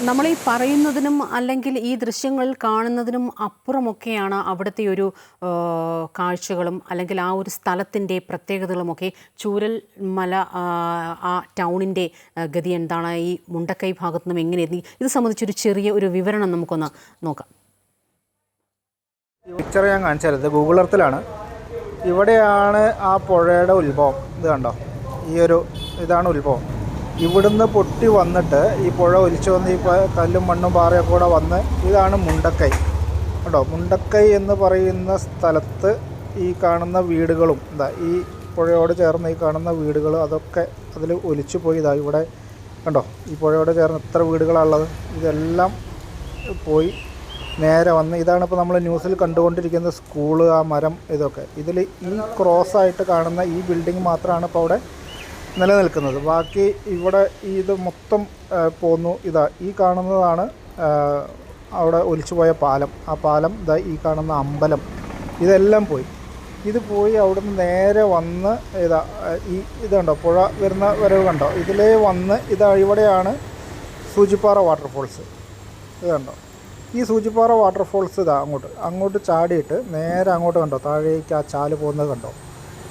നമ്മൾ ഈ പറയുന്നതിനും അല്ലെങ്കിൽ ഈ ദൃശ്യങ്ങൾ കാണുന്നതിനും അപ്പുറമൊക്കെയാണ് അവിടുത്തെ ഒരു കാഴ്ചകളും അല്ലെങ്കിൽ ആ ഒരു സ്ഥലത്തിന്റെ പ്രത്യേകതകളുമൊക്കെ. ചൂരൽ മല ആ, ടൗണിന്റെ ഗതി എന്താണ്? ഈ മുണ്ടക്കൈ ഭാഗത്തു നിന്നും എങ്ങനെ ഇത് സംബന്ധിച്ചൊരു ചെറിയ ഒരു വിവരണം നമുക്കൊന്ന് നോക്കാം. പിക്ചർ ഞാൻ കാണിച്ചത് ഗൂഗിൾ എർത്തിലാണ് ഇവിടെയാണ് ആ പുഴയുടെ ഉത്ഭവം. ഇത് കണ്ടോ? ഈ ഒരു ഇതാണ് ഉത്ഭവം. ഇവിടുന്ന് പൊട്ടി വന്നിട്ട് ഈ പുഴ ഒലിച്ചു വന്ന് ഈ കല്ലും മണ്ണും പാറയൊക്കെ കൂടെ വന്ന് ഇതാണ് മുണ്ടക്കൈ. കേട്ടോ മുണ്ടക്കൈ എന്ന് പറയുന്ന സ്ഥലത്ത് ഈ കാണുന്ന വീടുകളും എന്താ ഈ പുഴയോട് ചേർന്ന് ഈ കാണുന്ന വീടുകൾ അതൊക്കെ അതിൽ ഒലിച്ചു പോയി. ഇതാ ഇവിടെ കണ്ടോ ഈ പുഴയോട് ചേർന്ന് എത്ര വീടുകളാണുള്ളത് ഇതെല്ലാം പോയി നേരെ വന്ന് ഇതാണ് ഇപ്പോൾ നമ്മൾ ന്യൂസിൽ കണ്ടുകൊണ്ടിരിക്കുന്ന സ്കൂൾ ആ മരം ഇതൊക്കെ. ഇതിൽ ഈ ക്രോസ് ആയിട്ട് കാണുന്ന ഈ ബിൽഡിംഗ് മാത്രമാണ് ഇപ്പോൾ അവിടെ നിലനിൽക്കുന്നത്. ബാക്കി ഇവിടെ ഇത് മൊത്തം പോന്നു. ഇതാ ഈ കാണുന്നതാണ് അവിടെ ഒലിച്ചുപോയ പാലം. ആ പാലം ഇതാ ഈ കാണുന്ന അമ്പലം. ഇതെല്ലാം പോയി. ഇത് പോയി അവിടുന്ന് നേരെ വന്ന് ഇതാ ഈ ഇതുണ്ടോ? പുഴ വരുന്ന വരവ് കണ്ടോ? ഇതിലേ വന്ന് ഇതാ ഇവിടെയാണ് സൂചിപ്പാറ വാട്ടർഫോൾസ്. ഇതുണ്ടോ? ഈ സൂചിപ്പാറ വാട്ടർഫോൾസ് ഇതാ അങ്ങോട്ട്. അങ്ങോട്ട് ചാടിയിട്ട് നേരെ അങ്ങോട്ട് കണ്ടോ? താഴേക്ക് ആ ചാൽ പോകുന്നത് കണ്ടോ?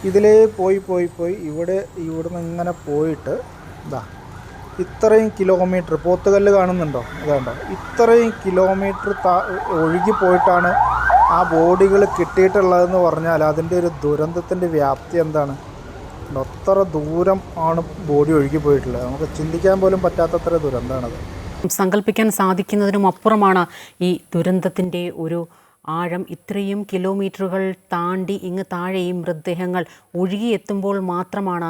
ഇതിലേ പോയി പോയി പോയി ഇവിടെ ഇവിടുന്ന് ഇങ്ങനെ പോയിട്ട് ഇതാ ഇത്രയും കിലോമീറ്റർ പോത്തുകല്ല് കാണുന്നുണ്ടോ? അതുകൊണ്ടോ ഇത്രയും കിലോമീറ്റർ താ ഒഴുകി പോയിട്ടാണ് ആ ബോഡികൾ കിട്ടിയിട്ടുള്ളതെന്ന് പറഞ്ഞാൽ അതിന്റെ ഒരു ദുരന്തത്തിന്റെ വ്യാപ്തി എന്താണ്? അത്ര ദൂരം ആണ് ബോഡി ഒഴുകി പോയിട്ടുള്ളത്. നമുക്ക് ചിന്തിക്കാൻ പോലും പറ്റാത്തത്ര ദുരന്തമാണത്. സങ്കല്പിക്കാൻ സാധിക്കുന്നതിനും അപ്പുറമാണ് ഈ ദുരന്തത്തിന്റെ ഒരു ആഴം ഇത്രയും കിലോമീറ്ററുകൾ താണ്ടി ഇങ്ങ് താഴെ ഈ മൃതദേഹങ്ങൾ ഒഴുകിയെത്തുമ്പോൾ മാത്രമാണ്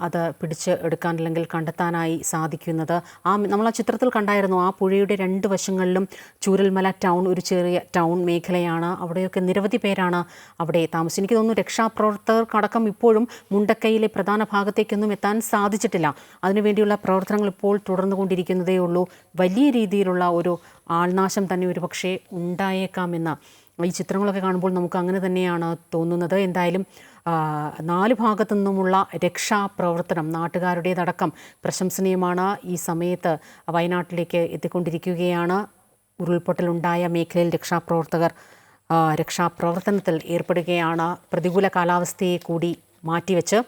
അത് പിടിച്ച് എടുക്കാൻ അല്ലെങ്കിൽ കണ്ടെത്താനായി സാധിക്കുന്നത്. ആ നമ്മൾ ആ ചിത്രത്തിൽ കണ്ടായിരുന്നു ആ പുഴയുടെ രണ്ട് വശങ്ങളിലും ചൂരൽമല ടൗൺ ഒരു ചെറിയ ടൗൺ മേഖലയാണ്. അവിടെയൊക്കെ നിരവധി പേരാണ് അവിടെ താമസിച്ചത് എനിക്ക് തോന്നുന്നു രക്ഷാപ്രവർത്തകർക്കടക്കം ഇപ്പോഴും മുണ്ടക്കൈയിലെ പ്രധാന ഭാഗത്തേക്കൊന്നും എത്താൻ സാധിച്ചിട്ടില്ല. അതിനുവേണ്ടിയുള്ള പ്രവർത്തനങ്ങൾ ഇപ്പോൾ തുടർന്നു കൊണ്ടിരിക്കുന്നതേ ഉള്ളൂ വലിയ രീതിയിലുള്ള ഒരു ആൾനാശം തന്നെ ഒരു പക്ഷേ ഉണ്ടായേക്കാമെന്ന് ഈ ചിത്രങ്ങളൊക്കെ കാണുമ്പോൾ നമുക്ക് അങ്ങനെ തന്നെയാണ് തോന്നുന്നത്. എന്തായാലും നാല് ഭാഗത്തു നിന്നുമുള്ള രക്ഷാപ്രവർത്തനം നാട്ടുകാരുടേതടക്കം പ്രശംസനീയമാണ്. ഈ സമയത്ത് വയനാട്ടിലേക്ക് എത്തിക്കൊണ്ടിരിക്കുകയാണ്. ഉരുൾപൊട്ടലുണ്ടായ മേഖലയിൽ രക്ഷാപ്രവർത്തകർ രക്ഷാപ്രവർത്തനത്തിൽ ഏർപ്പെടുകയാണ്. പ്രതികൂല കാലാവസ്ഥയെ കൂടി മാറ്റിവെച്ച്.